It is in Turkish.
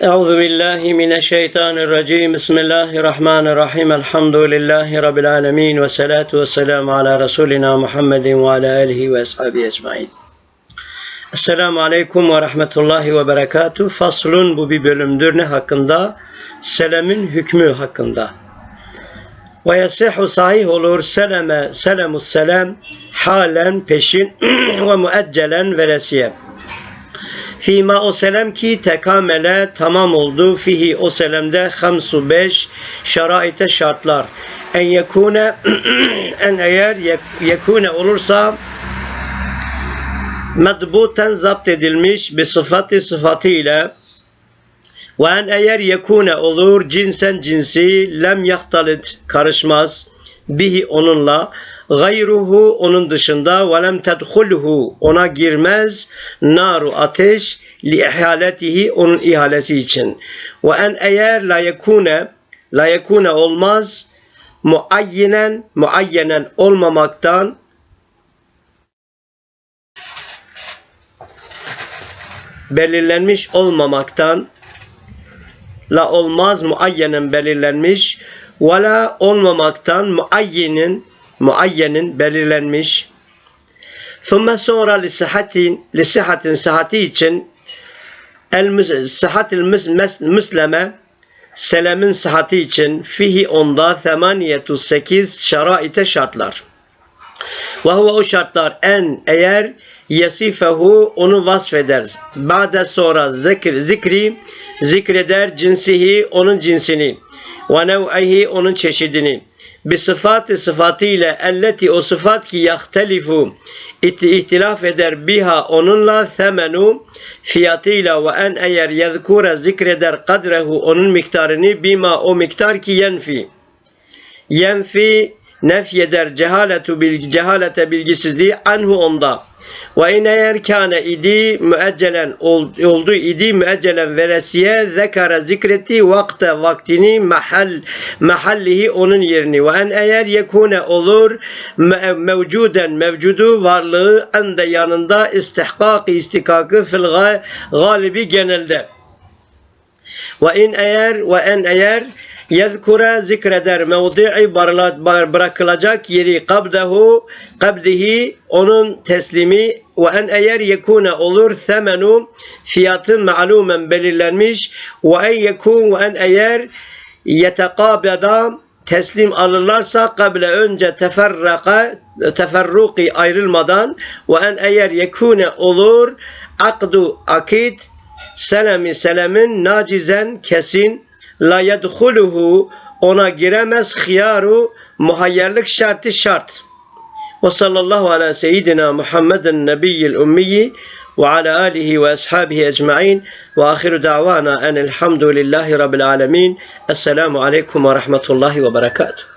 Euzu billahi mineşşeytanirracim. Bismillahirrahmanirrahim. Elhamdülillahi rabbil alamin ve salatu vesselamü ala resulina Muhammedin ve ala alihi ve ashabihi ecmaîn. Esselamu aleyküm ve rahmetullahi ve berekatuh. Faslun bu bir bölümdür ne hakkında? Selemin hükmü hakkında. Ve yasihu sahih olur seleme selemus selam halen peşin ve müeccelen veresiye. Fima o selam ki tekamele tamam oldu fihi o selamde hamsu beş şaraite şartlar. En yekune en eğer yek- yekune olursa medbuten zapt edilmiş bir sıfatı sıfatıyla ve en eğer yekune olur cinsen cinsi lem yahtalit karışmaz bihi onunla gayruhu onun dışında ve lem tedhulhu ona girmez naru ateş li ihaletihi onun ihalesi için. Ve en eğer la yekune la yekune olmaz muayyenen muayyenen olmamaktan belirlenmiş olmamaktan la olmaz muayyenen belirlenmiş ve la olmamaktan muayyenin muayyenin belirlenmiş Sonra sonra lisihatin lisihatin sıhhati için el sıhhatil müsleme selemin sıhhati için fihi onda 88 şaraite şartlar. Ve huve o şartlar en eğer yasifehu onu vasfeder. Ba'de sonra zikr, zikri zikreder cinsihi onun cinsini ve nev'ihi onun çeşidini. Sıfatı sıfatıyla elleti o sıfat ki yahtelifu ihtilaf eder biha onunla semenu fiyatıyla ve en eğer yezkure zikreder kadrehu onun miktarını bima o miktar ki yenfi yenfi nefyeder cehaletu bilgi cehalete bilgisizliği anhu onda. Ve in eğer kâne idi müeccelen ol- oldu idi müeccelen veresiye zekara zikreti vakte vaktini mahal mahallihi onun yerini. Ve en eğer yekune olur me- mevcuden mevcudu varlığı ende yanında istihkak istikakı fil ga- galibi genelde ve in eğer ve en eğer yezkura zikreder mevdi'i bırakılacak yeri kabdehu kabdihi onun teslimi. Ve en eğer yekune olur semenu fiyatın ma'lumen belirlenmiş. Ve en yekun ve en eğer yetekabeda teslim alırlarsa kable önce teferraka teferruki ayrılmadan. Ve en eğer yekune olur akdu akit selemi selemin nacizen kesin la yedhuluhu ona giremez hiyaru muhayyerlik şartı şart. Ve sallallahu ala seyyidina Muhammedin nebiyyil ummiyi ve ala alihi ve ashabihi ecma'in ve ahiru da'vana enelhamdülillahi rabbil alemin. Esselamu aleyküm ve rahmetullahi ve berekatuhu.